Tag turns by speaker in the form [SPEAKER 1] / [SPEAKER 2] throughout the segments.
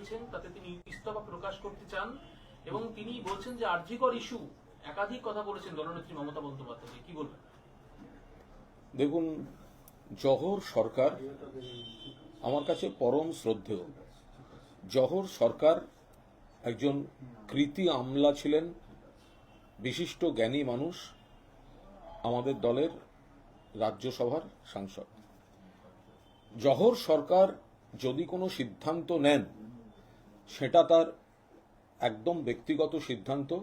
[SPEAKER 1] লিখেছেন তাতে তিনি ইস্তফা প্রকাশ করতে চান এবং তিনি বলছেন যে আর্জিকর ইস্যু একাধিক কথা বলেছেন দলনেত্রী মমতা বন্দ্যোপাধ্যায়। কি বলবেন?
[SPEAKER 2] দেখুন, জহর সরকার আমার কাছে পরম শ্রদ্ধেয়। জহর সরকার একজন কৃতি আমলা ছিলেন, বিশিষ্ট জ্ঞানী মানুষ, আমাদের দলের রাজ্যসভার সাংসদ। জহর সরকার যদি কোনো সিদ্ধান্ত নেন সেটা তার একদম ব্যক্তিগত সিদ্ধান্ত,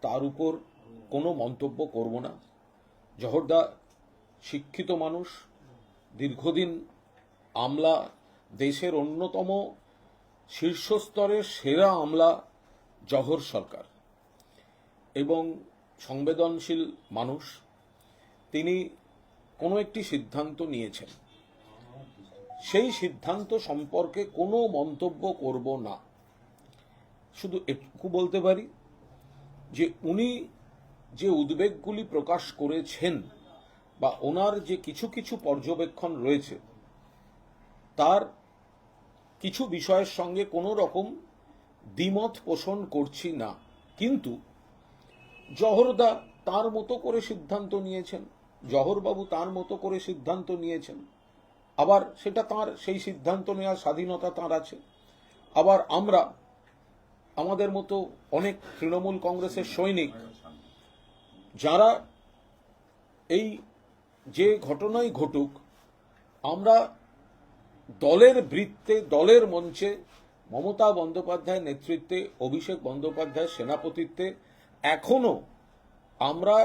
[SPEAKER 2] তার উপর কোনো মন্তব্য করব না। জহরদা শিক্ষিত মানুষ, দীর্ঘদিন আমলা, দেশের অন্যতম শীর্ষস্তরের সেরা আমলা জহর সরকার এবং সংবেদনশীল মানুষ। তিনি কোনো একটি সিদ্ধান্ত নিয়েছেন। সেই সিদ্ধান্ত সম্পর্কে কোনো মন্তব্য করব না। শুধু এটুকু বলতে পারি যে উনি যে উদ্বেগগুলি প্রকাশ করেছেন বা ওনার যে কিছু কিছু পর্যবেক্ষণ রয়েছে, তার কিছু বিষয়ের সঙ্গে কোনো রকম দ্বিমত পোষণ করছি না। কিন্তু জহরদা তার মতো করে সিদ্ধান্ত নিয়েছেন, জহরবাবু তার মতো করে সিদ্ধান্ত নিয়েছেন। আবার সেটা তার, সেই সিদ্ধান্ত নেওয়ার স্বাধীনতা তার আছে। আবার আমরা আমাদের মতো অনেক তৃণমূল কংগ্রেসের সৈনিক, যারা এই যে ঘটনাই ঘটুক, আমরা দলের বৃত্তে, দলের মঞ্চে মমতা বন্দ্যোপাধ্যায়ের নেতৃত্বে, অভিষেক বন্দ্যোপাধ্যায়ের সেনাপতিত্বে এখনও আমরা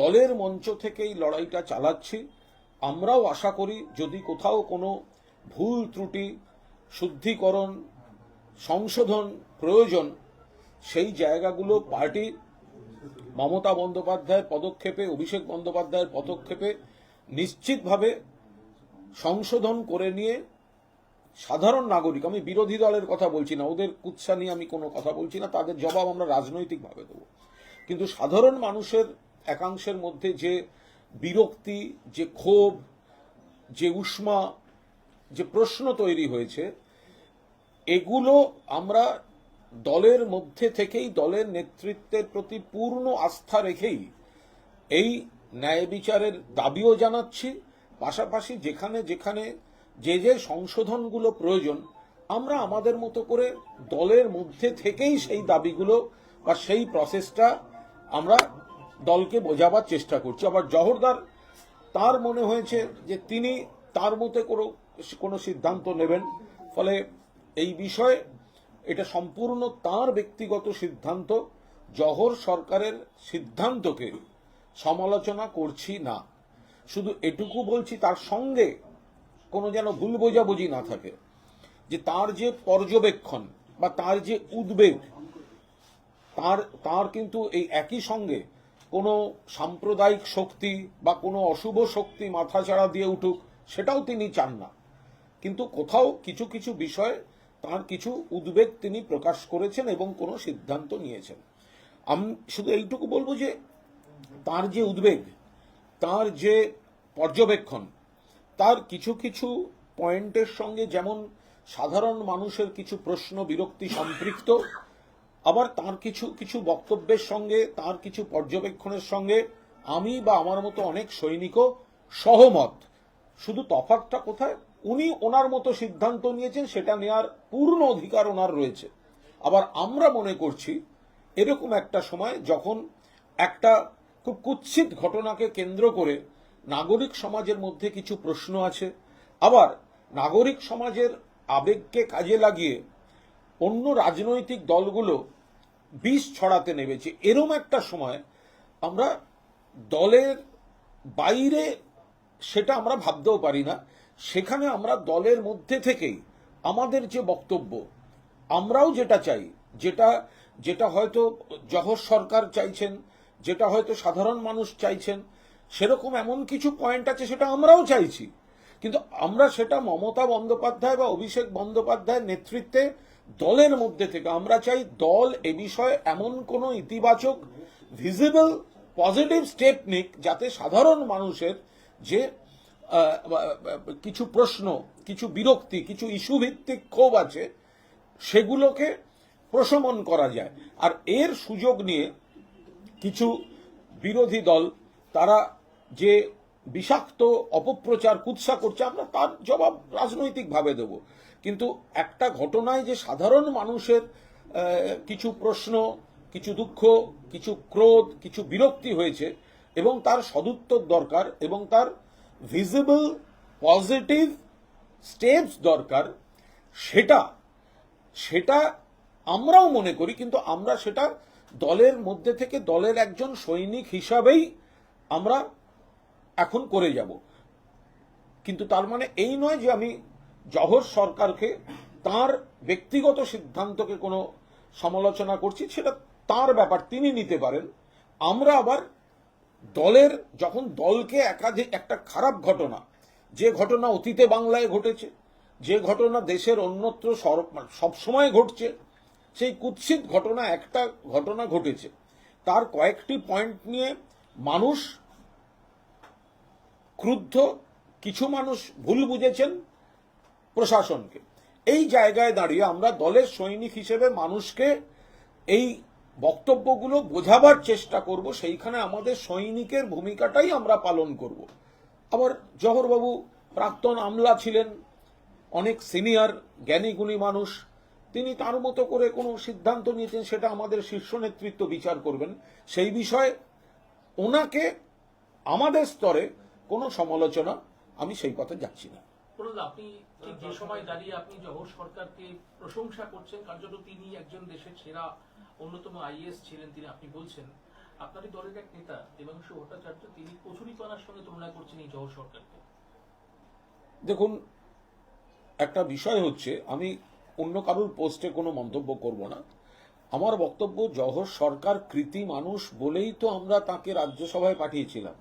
[SPEAKER 2] দলের মঞ্চ থেকেই লড়াইটা চালাচ্ছি। আমরাও আশা করি যদি কোথাও কোনো ভুল ত্রুটি, শুদ্ধিকরণ সংশোধন প্রয়োজন, সেই জায়গাগুলো পার্টি মমতা বন্দ্যোপাধ্যায়ের পদক্ষেপে, অভিষেক বন্দ্যোপাধ্যায়ের পদক্ষেপে নিশ্চিতভাবে সংশোধন করে নিয়ে সাধারণ নাগরিক, আমি বিরোধী দলের কথা বলছি না, ওদের কুৎসা নিয়ে আমি কোনো কথা বলছি না, তাদের জবাব আমরা রাজনৈতিকভাবে দেবো। কিন্তু সাধারণ মানুষের একাংশের মধ্যে যে বিরক্তি, যে ক্ষোভ, যে উষ্মা, যে প্রশ্ন তৈরি হয়েছে এগুলো আমরা দলের মধ্যে থেকেই, দলের নেতৃত্বের প্রতি পূর্ণ আস্থা রেখেই এই ন্যায় বিচারের দাবিও জানাচ্ছি। পাশাপাশি যেখানে যেখানে যে যে সংশোধনগুলো প্রয়োজন, আমরা আমাদের মতো করে দলের মধ্যে থেকেই সেই দাবিগুলো বা সেই প্রসেসটা আমরা দলকে বোঝাবার চেষ্টা করছি। আবার জহরদার, তার মনে হয়েছে যে তিনি তার মতে কোনো কোনো সিদ্ধান্ত নেবেন। ফলে এই বিষয়ে এটা সম্পূর্ণ তার ব্যক্তিগত সিদ্ধান্ত, জহর সরকারের সিদ্ধান্তকে সমালোচনা করছি না। শুধু এটুকু বলছি, তার সঙ্গে কোনো যেন ভুল বোঝাবুঝি না থাকে যে তার যে পর্যবেক্ষণ বা তার যে উদ্বেগ, তার তার কিন্তু এই একই সঙ্গে কোনো সাম্প্রদায়িক শক্তি বা কোনো অশুভ শক্তি মাথাচাড়া দিয়ে উঠুক, সেটাও তিনি চান না। কিন্তু কোথাও কিছু কিছু বিষয়ে তার কিছু উদ্বেগ তিনি প্রকাশ করেছেন এবং কোনো সিদ্ধান্ত নিয়েছেন। আমি শুধু এইটুকু বলব যে, তার যে উদ্বেগ, তার যে পর্যবেক্ষণ, তার কিছু কিছু পয়েন্টের সঙ্গে যেমন সাধারণ মানুষের কিছু প্রশ্ন বিরক্তি সম্পৃক্ত, আবার তার কিছু কিছু বক্তব্যের সঙ্গে, তার কিছু পর্যবেক্ষণের সঙ্গে আমি বা আমার মতো অনেক সৈনিকও সহমত। শুধু তফাৎটা কোথায়? উনি ওনার মতো সিদ্ধান্ত নিয়েছেন, সেটা নেয়ার পূর্ণ অধিকার ওনার রয়েছে। আবার আমরা মনে করছি, এরকম একটা সময় যখন একটা খুব কুৎসিত ঘটনাকে কেন্দ্র করে নাগরিক সমাজের মধ্যে কিছু প্রশ্ন আছে, আবার নাগরিক সমাজের আবেগকে কাজে লাগিয়ে অন্য রাজনৈতিক দলগুলো বিষ ছড়াতে নেমেছে। এরম একটা সময় আমরা দলের বাইরে সেটা আমরা ভাবতেও পারি না। সেখানে আমরা দলের মধ্যে থেকেই আমাদের যে বক্তব্য, আমরাও যেটা চাই, যেটা যেটা হয়তো জহর সরকার চাইছেন, যেটা হয়তো সাধারণ মানুষ চাইছেন, সেরকম এমন কিছু পয়েন্ট আছে সেটা আমরাও চাইছি। কিন্তু আমরা সেটা মমতা বন্দ্যোপাধ্যায় বা অভিষেক বন্দ্যোপাধ্যায়ের নেতৃত্বে দলের মধ্যে থেকে, আমরা চাই দল এ বিষয়ে এমন কোনো ইতিবাচক ভিজিবল পজিটিভ স্টেপ নিক, যাতে সাধারণ মানুষের যে কিছু প্রশ্ন, কিছু বিরক্তি, কিছু ইস্যু ভিত্তিক ক্ষোভ আছে, সেগুলোকে প্রশমন করা যায়। আর এর সুযোগ নিয়ে কিছু বিরোধী দল, তারা যে বিষাক্ত অপপ্রচার, কুৎসা করছে, আমরা তার জবাব রাজনৈতিকভাবে দেব। কিন্তু একটা ঘটনায় যে সাধারণ মানুষের কিছু প্রশ্ন, কিছু দুঃখ, কিছু ক্রোধ, কিছু বিরক্তি হয়েছে, এবং তার সদুত্তর দরকার, এবং তার ভিজিবল পজিটিভ স্টেপস দরকার। সেটা সেটা আমরাও মনে করি, কিন্তু আমরা সেটা দলের মধ্যে থেকে দলের একজন সৈনিক হিসাবেই আমরা এখন করে যাব। কিন্তু তার মানে এই নয় যে আমি জহর সরকারকে তার ব্যক্তিগত সিদ্ধান্তকে কোনো সমালোচনা করছি, সেটা তার ব্যাপার, তিনি নিতে পারেন। আমরা আবার দলের, যখন দলকে একাধিক একটা খারাপ ঘটনা, যে ঘটনা অতীতে বাংলায় ঘটেছে, যে ঘটনা দেশের অন্যত্র সর- সবসময় ঘটছে, সেই কুৎসিত ঘটনা, একটা ঘটনা ঘটেছে। তার কয়েকটি পয়েন্ট নিয়ে মানুষ ক্রুদ্ধ, কিছু মানুষ ভুল বুঝেছেন প্রশাসনকে। এই জায়গায় দাঁড়িয়ে আমরা দলের সৈনিক হিসেবে মানুষকে এই বক্তব্যগুলো বোঝাবার চেষ্টা করব, সেইখানে আমাদের সৈনিকের ভূমিকাটাই আমরা পালন করব। আবার জহরবাবু প্রাক্তন আমলা ছিলেন, অনেক সিনিয়র জ্ঞানী গুণী মানুষ। তিনি তার মতো করে কোনো সিদ্ধান্ত নিয়েছেন সেটা আমাদের শীর্ষ নেতৃত্ব বিচার করবেন। সেই বিষয়ে ওনাকে আমাদের স্তরে কোনো সমালোচনা আমি সেই পথে যাচ্ছি না।
[SPEAKER 1] আপনি যে সময় দাঁড়িয়ে আপনি জহর সরকারকে প্রশংসা করছেন কার্যত তিনি একজন দেশের সেরা অন্যতম আইএস ছিলেন তিনি, আপনি বলছেন। আপনারই দলের এক নেতা, দেবাংশু ভট্টাচার্য, তিনি কচুরিপানার সঙ্গে তুলনা করছেন এই জহর সরকারকে।
[SPEAKER 2] দেখুন, একটা বিষয় হচ্ছে, আমি অন্য কারোর পোস্টে কোনো মন্তব্য করব না। আমার বক্তব্য জহর সরকার কৃতি মানুষ বলেই তো আমরা তাকে রাজ্যসভায় পাঠিয়েছিলাম।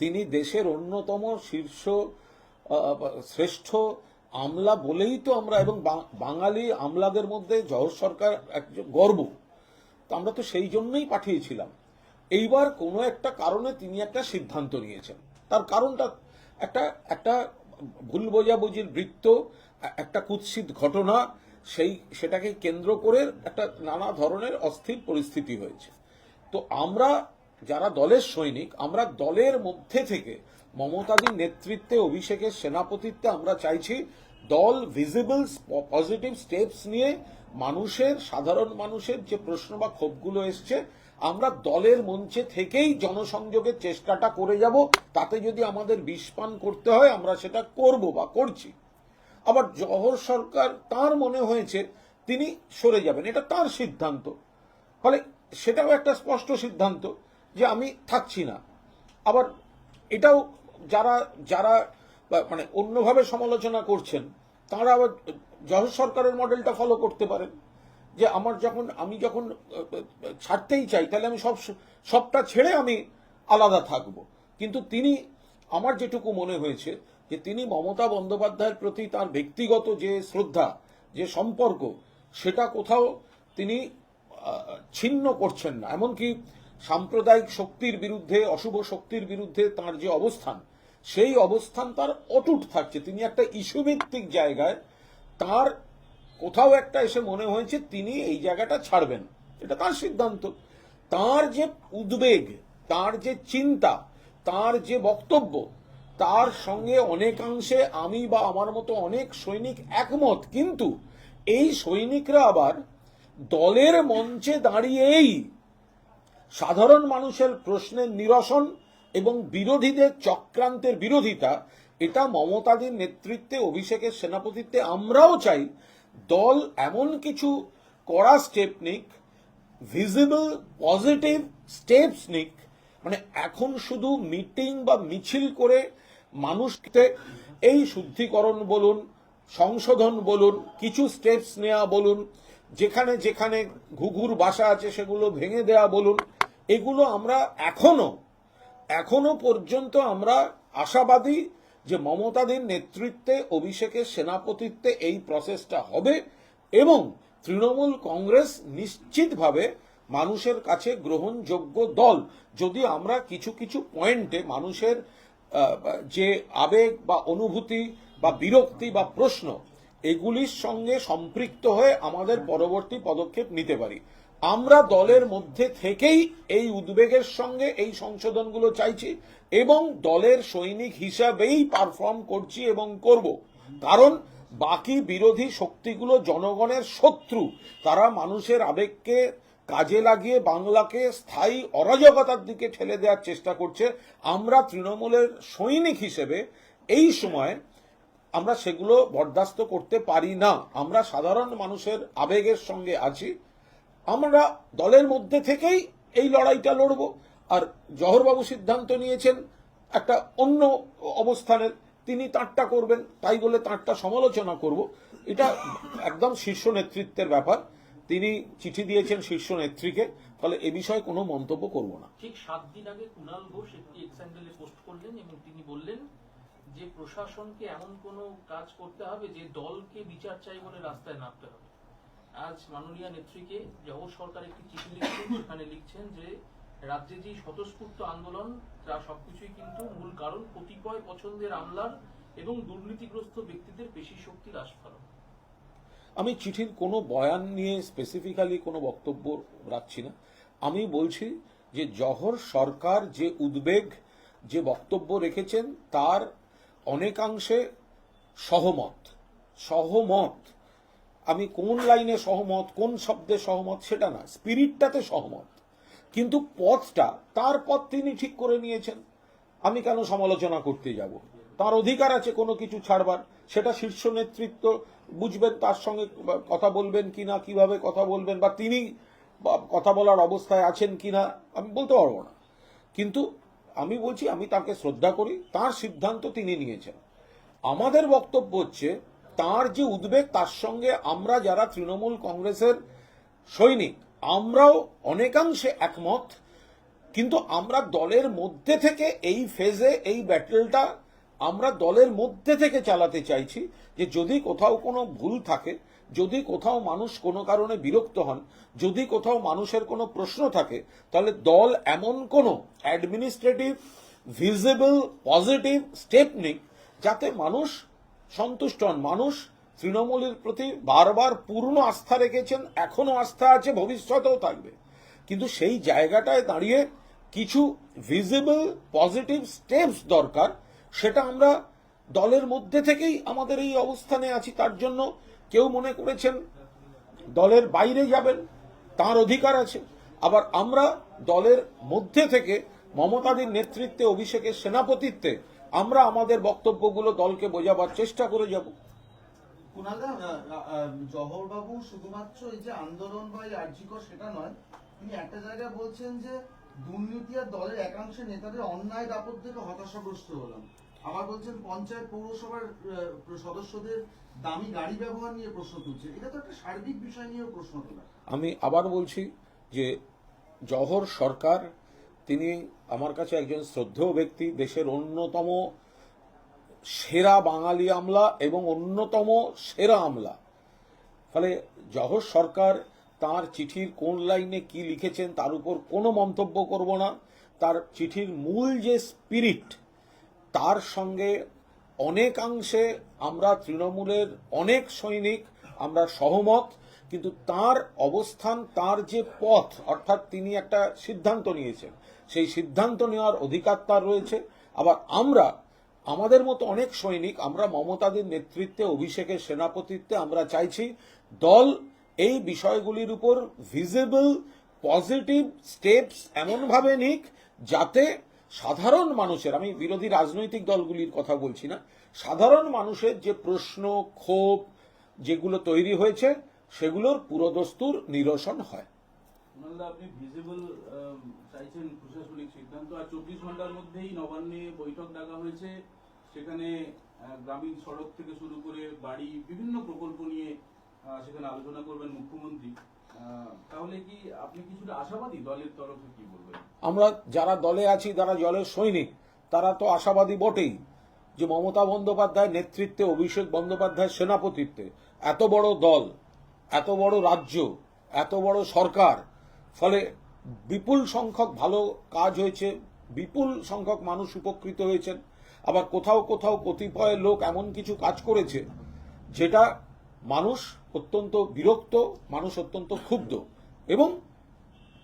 [SPEAKER 2] তিনি দেশের অন্যতম শীর্ষ শ্রেষ্ঠ আমলা বলেই তো আমরা, এবং বাঙালি আমলাদের মধ্যে জহর সরকার একজন গর্ব। আমরা তো সেই জন্যই পাঠিয়েছিলাম। এইবার কোনো একটা কারণে তিনি একটা সিদ্ধান্ত নিয়েছেন। তার কারণটা একটা একটা ভুল বোঝাবুঝির বৃত্ত, একটা কুৎসিত ঘটনা, সেই সেটাকে কেন্দ্র করে একটা নানা ধরনের অস্থির পরিস্থিতি হয়েছে। তো আমরা যারা দলের সৈনিক, আমরা দলের মধ্যে থেকে মমতাদির নেতৃত্বে অভিষেকের সেনাপতিত্বে আমরা চাইছি দল ভিজিবল পজিটিভ স্টেপস নিয়ে মানুষের, সাধারণ মানুষের যে প্রশ্ন বা ক্ষোভগুলো এসছে, আমরা দলের মঞ্চে থেকেই জনসংযোগের চেষ্টাটা করে যাব। তাতে যদি আমাদের বিষপান করতে হয়, আমরা সেটা করব বা করছি। আবার জহর সরকার তার মনে হয়েছে, তিনি সরে যাবেন। এটা তার সিদ্ধান্ত। ফলে সেটাও একটা স্পষ্ট সিদ্ধান্ত যে আমি থাকছি না। আবার এটাও যারা যারা মানে অন্যভাবে সমালোচনা করছেন, তারা আবার জহর সরকারের মডেলটা ফলো করতে পারেন। যে আমার যখন, আমি যখন, ছাড়তেই চাই, তাহলে আমি সব, সবটা ছেড়ে আমি আলাদা থাকব। কিন্তু তিনি, আমার যেটুকু মনে হয়েছে, যে তিনি মমতা বন্দ্যোপাধ্যায়ের প্রতি তার ব্যক্তিগত যে শ্রদ্ধা, যে সম্পর্ক, সেটা কোথাও তিনি ছিন্ন করছেন না। এমনকি সাম্প্রদায়িক শক্তির বিরুদ্ধে, অশুভ শক্তির বিরুদ্ধে তার যে অবস্থান সেই অবস্থান তার অটুট থাকছে। তিনি একটা ইস্যুভিত্তিক জায়গায়, তার কোথাও একটা এসে মনে হয়েছে তিনি এই জায়গাটা ছাড়বেন। এটা তার সিদ্ধান্ত। তার যে উদ্বেগ, তার যে চিন্তা, তার যে বক্তব্য, তার সঙ্গে অনেকাংশে আমি বা আমার মতো অনেক সৈনিক একমত। কিন্তু এই সৈনিকরা আবার দলের মঞ্চে দাঁড়িয়েই সাধারণ মানুষের প্রশ্নের নিরসন এবং বিরোধীদের চক্রান্তের বিরোধিতা, এটা মমতাদির নেতৃত্বে, অভিষেকের সেনাপতিত্বে আমরাও চাই, দল এমন কিছু কড়া স্টেপ নিক ভিজিবল পজিটিভ স্টেপস নিক মানে এখন শুধু মিটিং বা মিছিল করে মানুষকে এই শুদ্ধিকরণ বলুন, সংশোধন বলুন, কিছু স্টেপস নেওয়া বলুন, যেখানে যেখানে ঘুঘুর বাসা আছে সেগুলো ভেঙে দেওয়া বলুন, এগুলো আমরা এখনও এখনও পর্যন্ত আমরা আশাবাদী যে মমতাদের নেতৃত্বে অভিষেকের সেনাপতিত্বে এই প্রসেসটা হবে এবং তৃণমূল কংগ্রেস নিশ্চিতভাবে মানুষের কাছে গ্রহণযোগ্য দল। যদি আমরা কিছু কিছু পয়েন্টে মানুষের যে আবেগ বা অনুভূতি বা বিরক্তি বা প্রশ্ন, এগুলির সঙ্গে সম্পৃক্ত হয়ে আমাদের পরবর্তী পদক্ষেপ নিতে পারি। আমরা দলের মধ্যে থেকেই এই উদ্বেগের সঙ্গে এই সংশোধনগুলো চাইছি এবং দলের সৈনিক হিসাবেই পারফর্ম করছি এবং করব। কারণ বাকি বিরোধী শক্তিগুলো জনগণের শত্রু। তারা মানুষের আবেগকে কাজে লাগিয়ে বাংলাকে স্থায়ী অরাজকতার দিকে ঠেলে দেওয়ার চেষ্টা করছে। আমরা তৃণমূলের সৈনিক হিসেবে এই সময় আমরা সেগুলো বরদাস্ত করতে পারি না। আমরা সাধারণ মানুষের আবেগের সঙ্গে আছি। আমরা দলের মধ্যে থেকেই এই লড়াইটা লড়ব। আর জহরবাবু সিদ্ধান্ত নিয়েছেন, একটা অন্য অবস্থানের, তিনি তাঁরটা করবেন, তাই বলে তাঁরটা সমালোচনা করব। এটা একদম শীর্ষ নেতৃত্বের ব্যাপার। তিনি চিঠি দিয়েছেন শীর্ষ নেত্রীকে, ফলে এ বিষয়ে কোনো মন্তব্য করব না।
[SPEAKER 1] ঠিক সাত দিন আগে কুণাল ঘোষ একটি এক্সান্ডেলে পোস্ট করলেন এবং তিনি বললেন যে প্রশাসনকে এমন কোনো কাজ করতে হবে যে দলকে বিচার চাই বলে রাস্তায় নামতে হবে। আজ মাননীয় নেত্রীকে জহর সরকার একটি চিঠি লিখছেন সেখানে লিখছেন যে, রাজ্যে যে স্বতঃস্ফূর্ত আন্দোলন তার সবকিছুই কিন্তু মূল কারণ কতিপয় পছন্দের আমলার এবং দুর্নীতিগ্রস্ত ব্যক্তিদের পেশি শক্তির আস্ফালন।
[SPEAKER 2] আমি চিঠির কোনো বয়ান নিয়ে স্পেসিফিক্যালি কোনো বক্তব্য রাখছি না। আমি বলছি যে, জহর সরকার যে উদ্বেগ, যে বক্তব্য রেখেছেন, তার অনেকাংশে সহমত। সহমত। আমি কোন লাইনে সহমত, কোন শব্দে সহমত সেটা না, স্পিরিটটাতে সহমত। কিন্তু পথটা, তার পথ তিনি ঠিক করে নিয়েছেন। আমি কেন সমালোচনা করতে যাব? তার অধিকার আছে কোনো কিছু ছাড়বার, সেটা শীর্ষ নেতৃত্ব বুঝবেন, তার সঙ্গে কথা বলবেন কিনা, কীভাবে কথা বলবেন, বা তিনি কথা বলার অবস্থায় আছেন কিনা, আমি বলতে পারব না। কিন্তু আমি বলছি, আমি তাকে শ্রদ্ধা করি, তার সিদ্ধান্ত তিনি নিয়েছেন। আমাদের বক্তব্য হচ্ছে তার যে উদ্বেগ, তার সঙ্গে আমরা যারা তৃণমূল কংগ্রেসের সৈনিক, আমরাও অনেকাংশে একমত। কিন্তু আমরা দলের মধ্যে থেকে এই ফেজে এই ব্যাটেলটা আমরা দলের মধ্যে থেকে চালাতে চাইছি যে যদি কোথাও কোনো ভুল থাকে, যদি কোথাও মানুষ কোনো কারণে বিরক্ত হন, যদি কোথাও মানুষের কোনো প্রশ্ন থাকে, তাহলে দল এমন কোনো অ্যাডমিনিস্ট্রেটিভ ভিজিবল পজিটিভ স্টেপ নিক যাতে মানুষ সন্তুষ্ট হন। মানুষ তৃণমূলের প্রতি বারবার পূর্ণ আস্থা রেখেছেন, এখনও আস্থা আছে, ভবিষ্যতেও থাকবে। কিন্তু সেই জায়গাটায় দাঁড়িয়ে কিছু ভিজিবল পজিটিভ স্টেপস দরকার, সেটা আমরা দলের মধ্যে থেকেই আমাদের এই অবস্থানে আছি। তার জন্য কেউ মনে করেছেন দলের বাইরে যাবেন, তার অধিকার আছে। আবার আমরা দলের মধ্যে থেকে মমতাদির নেতৃত্বে, অভিষেকের সেনাপতিত্বে আমরা আমাদের বক্তব্যগুলো দলকে বোঝাবার চেষ্টা করে যাব।
[SPEAKER 3] কুণালদা জহর বাবু শুধুমাত্র এই যে আন্দোলন বা এই আর্জিকর সেটা নয় তিনি একটা জায়গায় বলছেন যে দুর্নীতি আর দলের একাংশের নেতাদের অন্যায় দাপট থেকে হতাশাগ্রস্ত হলাম। আবার বলছেন পঞ্চায়েত পৌরসভার সদস্যদের দামি গাড়ি ব্যবহার নিয়ে প্রশ্ন তুলছে। এটা তো একটা সার্বিক বিষয় নিয়েও প্রশ্ন তোলা।
[SPEAKER 2] আমি আবার বলছি যে জহর সরকার তিনি আমার কাছে একজন শ্রদ্ধেয় ব্যক্তি, দেশের অন্যতম সেরা বাঙালি আমলা এবং অন্যতম সেরা আমলা। ফলে জহর সরকার তার চিঠির কোন লাইনে কি লিখেছেন তার উপর কোনো মন্তব্য করব না। তার চিঠির মূল যে স্পিরিট, তার সঙ্গে অনেকাংশে আমরা তৃণমূলের অনেক সৈনিক, আমরা সহমত। কিন্তু তার অবস্থান, তার যে পথ, অর্থাৎ তিনি একটা সিদ্ধান্ত নিয়েছেন। সেই সিদ্ধান্ত নেওয়ার অধিকার তার রয়েছে। আবার আমরা, আমাদের মতো অনেক সৈনিক, আমরা মমতাদের নেতৃত্বে, অভিষেকের সেনাপতিত্বে, আমরা চাইছি দল এই বিষয়গুলির উপর ভিজিবল পজিটিভ স্টেপস এমনভাবে নিক যাতে সাধারণ মানুষের, আমি বিরোধী রাজনৈতিক দলগুলির কথা বলছি না, সাধারণ মানুষের যে প্রশ্ন, ক্ষোভ যেগুলো তৈরি হয়েছে সেগুলোর পুরোদস্তুর নিরসন হয়।
[SPEAKER 4] আপনি ভিজিবল চাইছেন প্রশাসনিক সিদ্ধান্ত। আর চব্বিশ ঘণ্টার মধ্যেই নবান্নে বৈঠক ডাকা হয়েছে। সেখানে গ্রামীণ সড়ক থেকে শুরু করে বাড়ি বিভিন্ন প্রকল্প নিয়ে সেখানে আলোচনা করবেন মুখ্যমন্ত্রী। তাহলে কি আপনি কিছুটা আশাবাদী দলের তরফে কি বলবেন?
[SPEAKER 2] আমরা যারা দলে আছি যারা জলের সৈনিক তারা তো আশাবাদী বটেই যে মমতা বন্দ্যোপাধ্যায় নেতৃত্বে অভিষেক বন্দ্যোপাধ্যায় সেনাপতিত্বে এত বড় দল এত বড় রাজ্য, এত বড় সরকার, ফলে বিপুল সংখ্যক ভালো কাজ হয়েছে, বিপুল সংখ্যক মানুষ উপকৃত হয়েছেন। আবার কোথাও কোথাও কতিপয় লোক এমন কিছু কাজ করেছে, যেটা মানুষ অত্যন্ত বিরক্ত, মানুষ অত্যন্ত ক্ষুব্ধ। এবং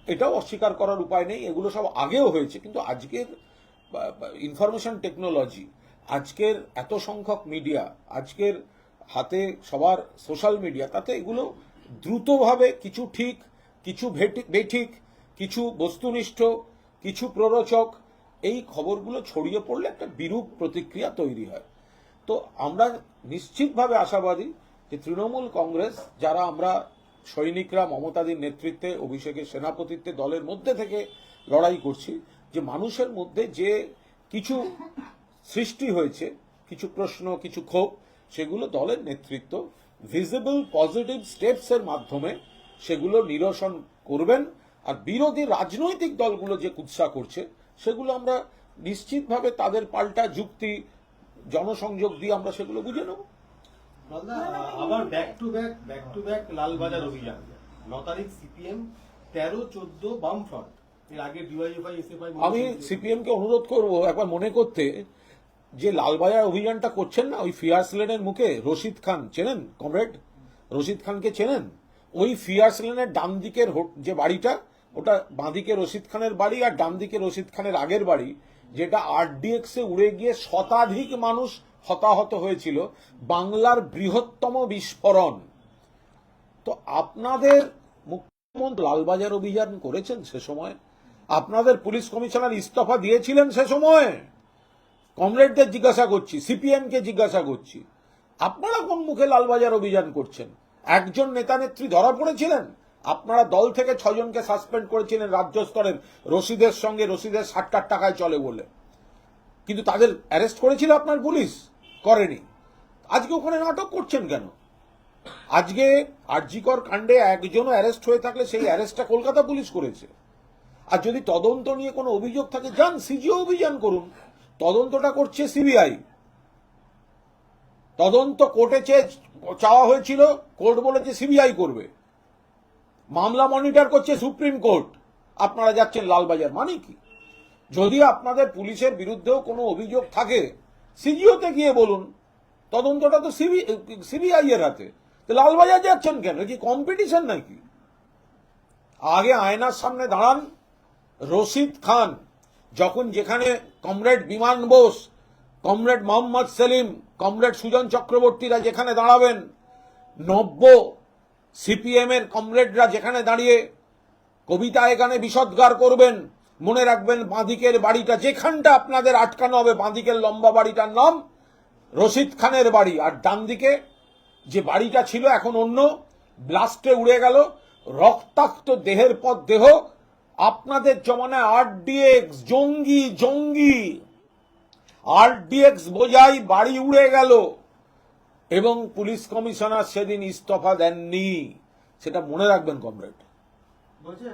[SPEAKER 2] এটাও অস্বীকার করার উপায় নেই, এগুলো সব আগেও হয়েছে, কিন্তু আজকের ইনফরমেশন টেকনোলজি আজকের এত সংখ্যক মিডিয়া আজকের হাতে সবার সোশ্যাল মিডিয়া, তাতে এগুলো দ্রুতভাবে কিছু ঠিক, কিছু বেঠিক, কিছু বস্তুনিষ্ঠ, কিছু প্ররোচক, এই খবরগুলো ছড়িয়ে পড়লে একটা বিরূপ প্রতিক্রিয়া তৈরি হয়। তো আমরা নিশ্চিতভাবে আশাবাদী যে তৃণমূল কংগ্রেস, যারা আমরা সৈনিকরা, মমতাদির নেতৃত্বে, অভিষেকের সেনাপতিত্বে দলের মধ্যে থেকে লড়াই করছি, যে মানুষের মধ্যে যে কিছু সৃষ্টি হয়েছে, কিছু প্রশ্ন, কিছু ক্ষোভ সেগুলো দলের নেতৃত্ব ভিজিবল পজিটিভ স্টেপস এর মাধ্যমে সেগুলো নিরসন করবেন। আর বিরোধী রাজনৈতিক দলগুলো যে কুৎসা করছে সেগুলো আমরা নিশ্চিতভাবে তাদের পাল্টা যুক্তি জনসংযোগ দিয়ে আমরা সেগুলো বুঝে নেব।
[SPEAKER 5] আবার back to back back to back Lalbazar অভিযান। ন তারিখ সিপিএম তেরো চোদ্দ বামফ্রন্ট। এর আগে ডিওয়াইএফআই এসএফআই
[SPEAKER 2] আমি সিপিএম কে অনুরোধ করব একবার মনে করতে যে লালবাজার অভিযানটা করছেন না, ওই ফিয়ার্স লেনের মুখে রশিদ খান চেনেন? কমরেড, রশিদ খানকে চেনেন? ওই ফিয়ার্স লেনের ডান দিকের যে বাড়িটা, ওটা বাঁদিকে রশিদ খানের বাড়ি আর ডান দিকে রশিদ খানের আগের বাড়ি, যেটা আরডিএক্স এ উড়ে গিয়ে শতাধিক মানুষ হতাহত হয়েছিল। বাংলার বৃহত্তম বিস্ফোরণ। তো আপনাদের মুখ্যমন্ত্রী লালবাজার অভিযান করেছেন সে সময়? আপনাদের পুলিশ কমিশনার ইস্তফা দিয়েছিলেন সে সময়? কমরেডদের জিজ্ঞাসা করছি সিপিএম কে জিজ্ঞাসা করছি, আপনারা কোন মুখে লালবাজার অভিযান করছেন? একজন নেতা নেত্রী ধরা পড়েছিলেন? আপনারা দল থেকে ছজনকে সাসপেন্ড করেছিলেন রাজ্য স্তরের রশিদের সঙ্গে, রশিদের ষাটটার টাকায় চলে বলে। কিন্তু তাদের অ্যারেস্ট করেছিল আপনার পুলিশ? করেনি। আজকে ওখানে নাটক করছেন কেন? আজকে আরজিকর কাণ্ডে একজনও অ্যারেস্ট হয়ে থাকলে সেই অ্যারেস্টটা কলকাতা পুলিশ করেছে। আর যদি তদন্ত নিয়ে কোনো অভিযোগ থাকে, যান, সিজিও অভিযান করুন। তদন্তটা করছে সিবিআই। তদন্ত কোর্টে চেয়ে চাওয়া হয়েছিল, কোর্ট বলেছে সিবিআই করবে। মামলা মনিটর করছে সুপ্রিম কোর্ট। আপনারা যাচ্ছেন লালবাজার মানে কি? যদি আপনাদের পুলিশের বিরুদ্ধেও কোনো অভিযোগ থাকে, সিজিওতে গিয়ে বলুন। তদন্তটা তো সিবিআই এর হাতে। তো লালবাজার যাচ্ছেন কেন? কি কম্পিটিশন নাকি? আগে আয়নার সামনে দাঁড়ান, রশিদ খান যখন যেখানে comrade Biman Bose, comrade Mohammad Selim, comrade Sujan চক্রবর্তীরা যেখানে দাঁড়াবেন, নব্য সিপিএম এর কমরেডরা যেখানে দাঁড়িয়ে কবিতা এখানে বিষদগার করবেন, মনে রাখবেন বাঁদিকের বাড়িটা যেখানটা আপনাদের আটকানো হবে, বাঁদিকের লম্বা বাড়িটার নাম রশিদ খানের বাড়ি। আর ডান দিকে যে বাড়িটা ছিল এখন অন্য, ব্লাস্টে উড়ে গেল, রক্তাক্ত দেহের পর দেহ আপনাদের জমানায় আরডিএক্স জঙ্গি জঙ্গি। আরডিএক্স বোঝাই বাড়ি উড়ে গেল। এবং পুলিশ কমিশনার সেদিন ইস্তফা দেননি। সেটা মনে রাখবেন কমরেড।
[SPEAKER 3] বলছেন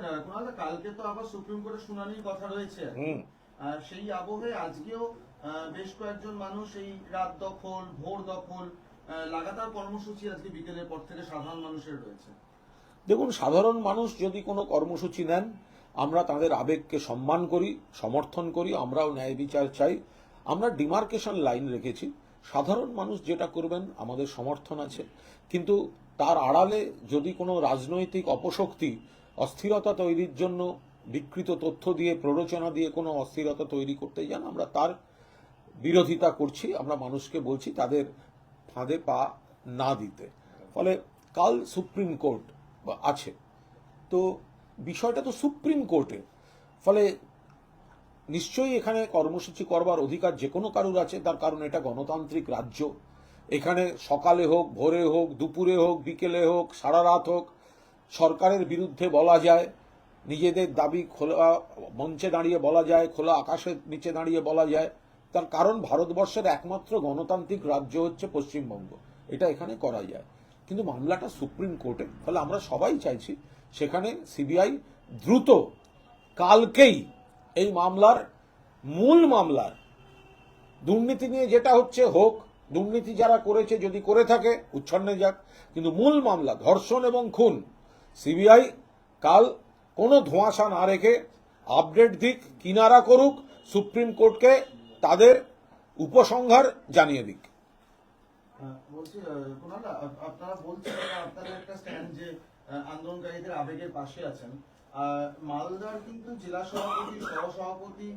[SPEAKER 3] কালকে তো আবার সুপ্রিম কোর্টে শুনানির কথা রয়েছে।
[SPEAKER 2] হুম।
[SPEAKER 3] আর সেই আবহে আজকেও বেশ কয়েকজন মানুষ এই রাত দখল ভোর দখল লাগাতার কর্মসূচি আজকে বিকেলের পর থেকে সাধারণ মানুষের রয়েছে।
[SPEAKER 2] দেখুন সাধারণ মানুষ যদি কোনো কর্মসূচি নেন আমরা তাদের আবেগকে সম্মান করি, সমর্থন করি, আমরাও ন্যায় বিচার চাই। আমরা ডিমার্কেশন লাইন রেখেছি। সাধারণ মানুষ যেটা করবেন, আমাদের সমর্থন আছে। কিন্তু তার আড়ালে যদি কোনো রাজনৈতিক অপশক্তি অস্থিরতা তৈরির জন্য বিকৃত তথ্য দিয়ে, প্ররোচনা দিয়ে কোনো অস্থিরতা তৈরি করতে যান, আমরা তার বিরোধিতা করছি। আমরা মানুষকে বলছি তাদের ফাঁদে পা না দিতে। ফলে কাল সুপ্রিম কোর্ট আছে। তো বিষয়টা তো সুপ্রিম কোর্টে। ফলে নিশ্চয়ই এখানে কর্মসূচি করবার অধিকার যে কোনো কারুর আছে, তার কারণ এটা গণতান্ত্রিক রাজ্য। এখানে সকালে হোক, ভোরে হোক, দুপুরে হোক, বিকেলে হোক, সারা রাত হোক, সরকারের বিরুদ্ধে বলা যায়, নিজেদের দাবি খোলা মঞ্চে দাঁড়িয়ে বলা যায়, খোলা আকাশের নিচে দাঁড়িয়ে বলা যায়। তার কারণ ভারতবর্ষের একমাত্র গণতান্ত্রিক রাজ্য হচ্ছে পশ্চিমবঙ্গ। এটা এখানে করা যায়। কিন্তু মামলাটা সুপ্রিম কোর্টে, ফলে আমরা সবাই চাইছি সেখানে সিবিআই দ্রুত কালকেই এই মামলার মূল মামলার দুর্নীতি নিয়ে যেটা হচ্ছে হোক, দুর্নীতি যারা করেছে যদি করে থাকে, উচ্ছন্নে যাক, কিন্তু মূল মামলা, ধর্ষণ এবং খুন, সিবিআই কাল কোনো ধোঁয়াশা না রেখে আপডেট দিক, কিনারা করুক, সুপ্রিম কোর্টকে তাদের উপসংহার জানিয়ে দিক।
[SPEAKER 3] আপ- আপনারা বলছেন আপনাদের একটা স্ট্যান্ড যে আন্দোলনকারীদের আবেগের পাশে আছেন। মালদার কিন্তু জেলা সভাপতি, সহসভাপতি,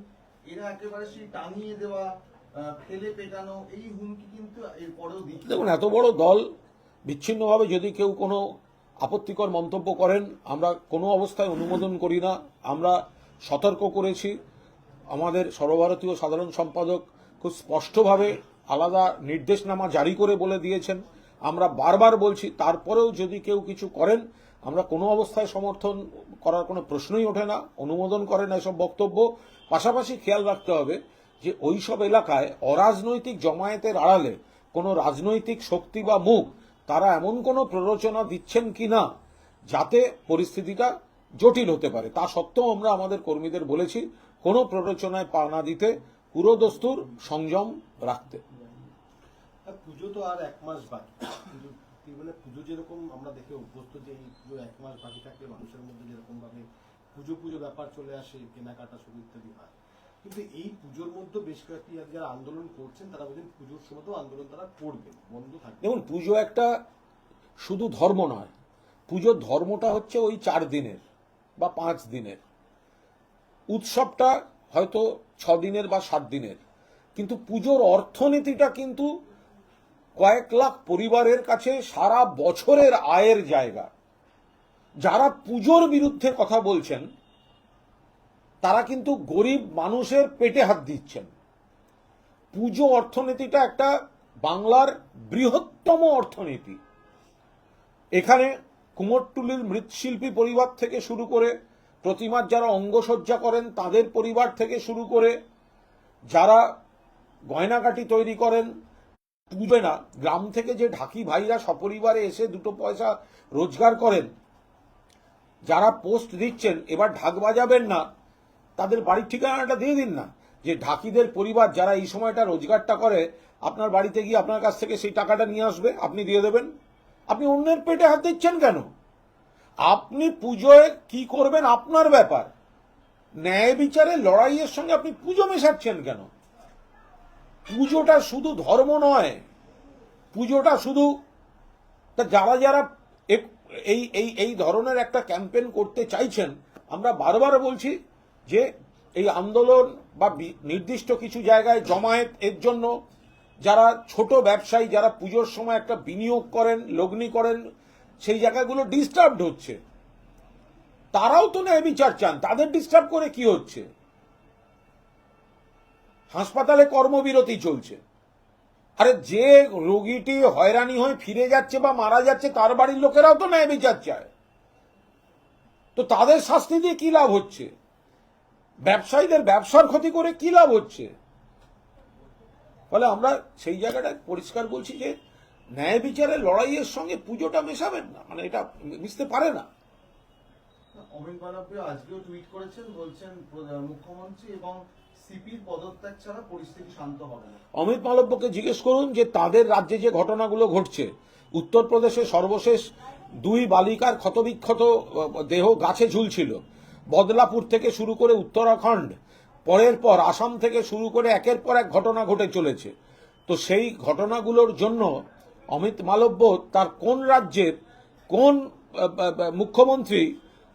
[SPEAKER 3] এরা একেবারে সেই টানিয়ে দেওয়া ফেলে পেটানো এই হুমকি কিন্তু এর পরেও দিচ্ছে।
[SPEAKER 2] দেখুন, এত বড় দল বিচ্ছিন্নভাবে যদি কেউ কোনো আপত্তিকর মন্তব্য করেন, আমরা কোনো অবস্থায় অনুমোদন করি না। আমরা সতর্ক করেছি। আমাদের সর্বভারতীয় সাধারণ সম্পাদক খুব স্পষ্টভাবে আলাদা নির্দেশনামা জারি করে বলে দিয়েছেন। আমরা বারবার বলছি, তারপরেও যদি কেউ কিছু করেন, আমরা কোনো অবস্থায় সমর্থন করার কোনো প্রশ্নই ওঠে না, অনুমোদন করে না এসব বক্তব্য। পাশাপাশি খেয়াল রাখতে হবে যে ওই সব এলাকায় অরাজনৈতিক জমায়েতের আড়ালে কোনো রাজনৈতিক শক্তি বা মুখ, তারা এমন কোনো প্ররোচনা দিচ্ছেন কি না, যাতে পরিস্থিতিটা জটিল হতে পারে। তা সত্ত্বেও আমরা আমাদের কর্মীদের বলেছি, কোনো প্ররোচনায় পা না দিতে, পুরোদস্তুর সংযম রাখতে।
[SPEAKER 5] পুজো তো আর এক মাস বাকি। মানে পুজো যেরকম আমরা দেখে অভ্যস্ত যে এই পুজো এক মাস বাকি থাকলে মানুষের মধ্যে যেরকম ভাবে পুজো পুজো ব্যাপার চলে আসে, কেনাকাটা শুরু ইত্যাদি হয়। কিন্তু এই পুজোর মধ্যে বেশ কয়েকটি যারা আন্দোলন করছেন, তারা বলছেন পুজোর সময়তেও আন্দোলন তারা করবেন, বন্ধ থাকবে।
[SPEAKER 2] দেখুন, পুজো একটা শুধু ধর্ম নয়, পুজোর ধর্মটা হচ্ছে ওই চার দিনের বা পাঁচ দিনের। উৎসবটা হয়তো ছ দিনের বা সাত দিনের। কিন্তু পুজোর অর্থনীতিটা কিন্তু কয়েক লাখ পরিবারের কাছে সারা বছরের আয়ের জায়গা। যারা পুজোর বিরুদ্ধে কথা বলছেন, তারা কিন্তু গরিব মানুষের পেটে হাত দিচ্ছেন। পুজো অর্থনীতিটা একটা বাংলার বৃহত্তম অর্থনীতি। এখানে কুমোরটুলির মৃৎশিল্পী পরিবার থেকে শুরু করে প্রতিমার যারা অঙ্গসজ্জা করেন, তাদের পরিবার থেকে শুরু করে যারা গয়নাকাটি তৈরি করেন পুজো না। গ্রাম থেকে যে ঢাকি ভাইরা সপরিবারে এসে দুটো পয়সা রোজগার করেন, যারা পোস্ট দিচ্ছেন, এবার ঢাক বাজাবেন না, তাদের বাড়ির ঠিকানাটা দিয়ে দিন না। যে ঢাকিদের পরিবার যারা এই সময়টা রোজগারটা করে, আপনার বাড়িতে গিয়ে আপনার কাছ থেকে সেই টাকাটা নিয়ে আসবে, আপনি দিয়ে দেবেন। আপনি অন্যের পেটে হাত দিচ্ছেন কেন? আপনি পুজোয় কি করবেন আপনার ব্যাপার। ন্যায় বিচারে লড়াইয়ের সঙ্গে আপনি পুজো মেশাচ্ছেন কেন? পুজোটা শুধু ধর্ম নয়, পুজোটা শুধু যারা যারা এই এই এই ধরনের একটা ক্যাম্পেন করতে চাইছেন, আমরা বারবার বলছি যে এই আন্দোলন বা নির্দিষ্ট কিছু জায়গায় জমায়েত এর জন্য যারা ছোট ব্যবসায়ী, যারা পুজোর সময় একটা বিনিয়োগ করেন, লগ্নি করেন, সেই জায়গাগুলো ডিস্টার্বড হচ্ছে। তারাও তো ন্যায় বিচার চান, তাদের ডিস্টার্ব করে কি হচ্ছে? হাসপাতালে কর্মবিরতি চলছে। আরে যে রোগীটি হয়রানি হয়ে ফিরে যাচ্ছে বা মারা যাচ্ছে, তার বাড়ির লোকেরাও তো ন্যায় বিচার চায়। তো তাদের শাস্তি দিয়ে কি লাভ হচ্ছে? ব্যবসায়ীদের ব্যবসার ক্ষতি করে কি লাভ হচ্ছে? ফলে আমরা সেই জায়গাটা পরিষ্কার বলছি যে, ন্যায় বিচারের লড়াইয়ের সঙ্গে পুজোটা মেশাবেন না। মানে এটা মিশতে পারে না।
[SPEAKER 3] অমিত মানবীয় আজকেও টুইট করেছেন, বলছেন, মুখ্যমন্ত্রী এবং
[SPEAKER 2] অমিত মালব্যকে জিজ্ঞেস করুন যে তাদের রাজ্যে যে ঘটনাগুলো ঘটছে। উত্তরপ্রদেশে সর্বশেষ দুই বালিকার ক্ষতবিক্ষত দেহ গাছে ঝুলছিল। বদলাপুর থেকে শুরু করে উত্তরাখণ্ড, পরের পর আসাম থেকে শুরু করে একের পর এক ঘটনা ঘটে চলেছে। তো সেই ঘটনাগুলোর জন্য অমিত মালব্য তার কোন রাজ্যের কোন মুখ্যমন্ত্রী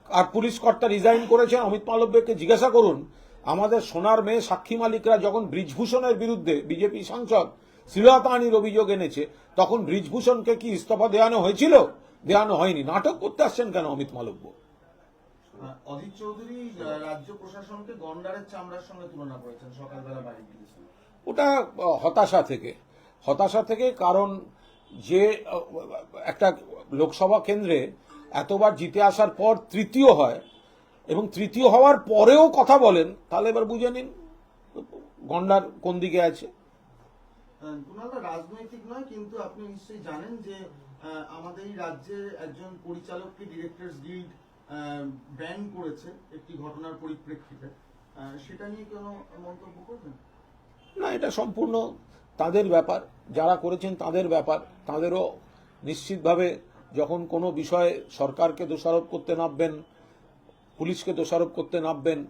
[SPEAKER 2] আর পুলিশ কর্তা রিজাইন করেছেন অমিত মালব্যকে জিজ্ঞাসা করুন। আমাদের সোনার মেয়ে সাক্ষী মালিকরা যখন ব্রিজভূষণের বিরুদ্ধে বিজেপি সাংসদ শ্লীলতাহানির অভিযোগ এনেছে তখন ব্রিজভূষণকে কি ইস্তফা দেওয়ানো হয়েছিল? দেওয়ানো হয়নি। নাটক করতে আসছেন কেন অমিত মালব্য?
[SPEAKER 3] অধীর চৌধুরী রাজ্য প্রশাসনকে গন্ডারের চামড়ার সঙ্গে তুলনা করেছেন সকালবেলা বাড়ি
[SPEAKER 2] ওটা হতাশা থেকে। হতাশা থেকে কারণ যে একটা লোকসভা কেন্দ্রে এতবার জিতে আসার পর তৃতীয় হয় এবং তৃতীয় হওয়ার পরেও কথা বলেন তাহলে এবার বুঝে নিন গন্ডার কোন দিকে আছে।
[SPEAKER 3] কুণালদা রাজনৈতিক নয় কিন্তু আপনি নিশ্চয়ই জানেন যে আমাদের এই রাজ্যে একজন পরিচালককে ডিরেক্টরস গিল্ড ব্যান করেছে একটি ঘটনার পরিপ্রেক্ষিতে। সেটা নিয়ে কোনো মন্তব্য করবেন?
[SPEAKER 2] না এটা সম্পূর্ণ তাদের ব্যাপার। যারা করেছেন তাদের ব্যাপার। তাদেরও নিশ্চিতভাবে যখন কোনো বিষয়ে সরকারকে দোষারোপ করতে নামবেন পুলিশকে দোষারোপ করতে নামবেন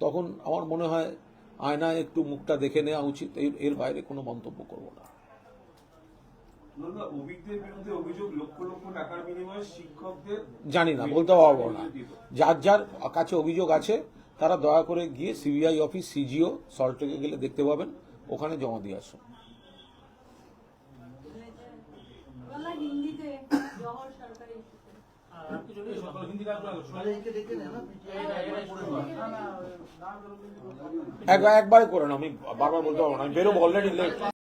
[SPEAKER 2] তখন আমার মনে হয় আয়নায় একটু মুখটা দেখে নেওয়া উচিত। এর এর বাইরে কোনো মন্তব্য করব না। জানি না বলতে পারব না। যার যার কাছে অভিযোগ আছে তারা দয়া করে গিয়ে সিবিআই অফিস সিজিও সল্টলেকে গেলে দেখতে পাবেন ওখানে জমা দিয়ে আসুন
[SPEAKER 6] বলা হিন্দিতে জহর সরকারি স্কুলে।
[SPEAKER 1] আর আপনি যদি
[SPEAKER 4] সকালে হিন্দি রাখব না,
[SPEAKER 3] তাহলে একে ডেকে নেন না পিটিআই
[SPEAKER 1] এরা- এরা করে দেবে।
[SPEAKER 2] এক- একবারে করে না আমি বারবার বলতে পারব না আমি বেরোবো অলরেডি লেট